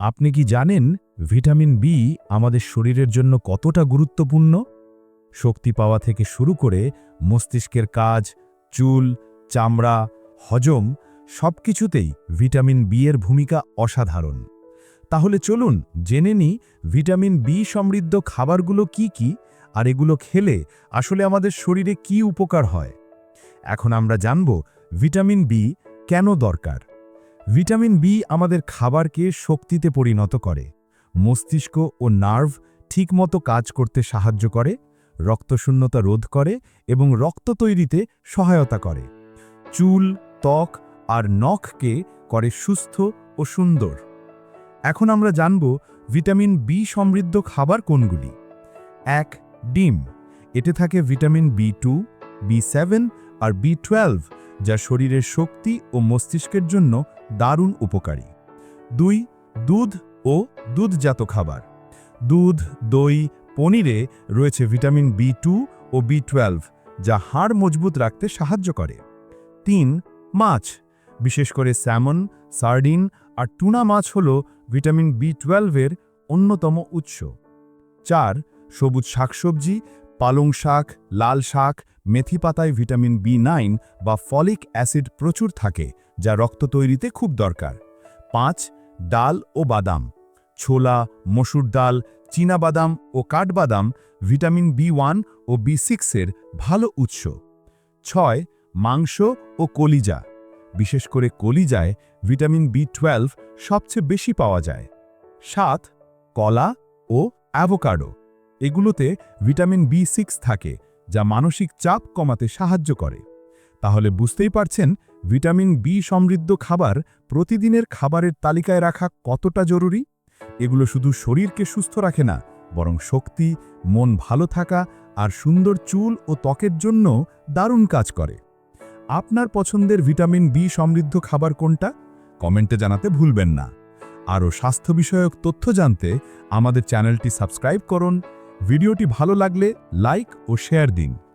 আপনি কি জানেন ভিটামিন বি আমাদের শরীরের জন্য কতটা গুরুত্বপূর্ণ? শক্তি পাওয়া থেকে শুরু করে মস্তিষ্কের কাজ, চুল, চামড়া, হজম সবকিছুতেই ভিটামিন বি এর ভূমিকা অসাধারণ। তাহলে চলুন জেনে নিই ভিটামিন বি সমৃদ্ধ খাবারগুলো কি কি আর এগুলো খেলে আসলে আমাদের শরীরে কি উপকার হয়। এখন আমরা জানব ভিটামিন বি কেন দরকার। ভিটামিন বি আমাদের খাবারকে শক্তিতে পরিণত করে। মস্তিষ্ক ও নার্ভ ঠিকমতো কাজ করতে সাহায্য করে, রক্তশূন্যতা রোধ করে এবং রক্ত তৈরিতে সহায়তা করে। চুল, ত্বক আর নখকে করে সুস্থ ও সুন্দর। এখন আমরা জানব ভিটামিন বি সমৃদ্ধ খাবার কোনগুলি? এক, ডিম। এতে থাকে vitamin B two, B seven আর বি টুয়েলভ যা শরীরের শক্তি ও মস্তিষ্কের জন্য দারুণ উপকারী। দুই, দুধ ও দুধজাত খাবার। দুধ, দই, পনিরে রয়েছে ভিটামিন বি টু ও বি টুয়েলভ যা হাড় মজবুত রাখতে সাহায্য করে। তিন, মাছ। বিশেষ করে স্যামন, সার্ডিন আর টুনা মাছ হল ভিটামিন বি টুয়েলভের অন্যতম উৎস। চার, সবুজ শাকসবজি পালং শাক, লাল শাক, মেথি পাতায় ভিটামিন বি নাইন বা ফলিক অ্যাসিড প্রচুর থাকে, যা রক্ত তৈরিতে খুব দরকার। পাঁচ, ডাল ও বাদাম। ছোলা, মসুর ডাল বাদাম ও কাঠবাদাম ভিটামিন বি ওয়ান ও বি সিক্সের ভালো উৎস। ছয়, মাংস ও কলিজা। বিশেষ করে কলিজায় ভিটামিন বি টুয়েলভ সবচেয়ে বেশি পাওয়া যায়। সাত, কলা ও অ্যাভোকাডো। এগুলোতে ভিটামিন বি সিক্স থাকে, যা মানসিক চাপ কমাতে সাহায্য করে। তাহলে বুঝতেই পারছেন ভিটামিন বি সমৃদ্ধ খাবার প্রতিদিনের খাবারের তালিকায় রাখা কতটা জরুরি? এগুলো শুধু শরীরকে সুস্থ রাখে না, বরং শক্তি, মন ভালো থাকা আর সুন্দর চুল ও ত্বকের জন্য দারুণ কাজ করে। আপনার পছন্দের ভিটামিন বি সমৃদ্ধ খাবার কোনটা? কমেন্টে জানাতে ভুলবেন না। আরও স্বাস্থ্য বিষয়ক তথ্য জানতে আমাদের চ্যানেলটি সাবস্ক্রাইব করুন। ভিডিওটি ভালো লাগলে লাইক ও শেয়ার দিন।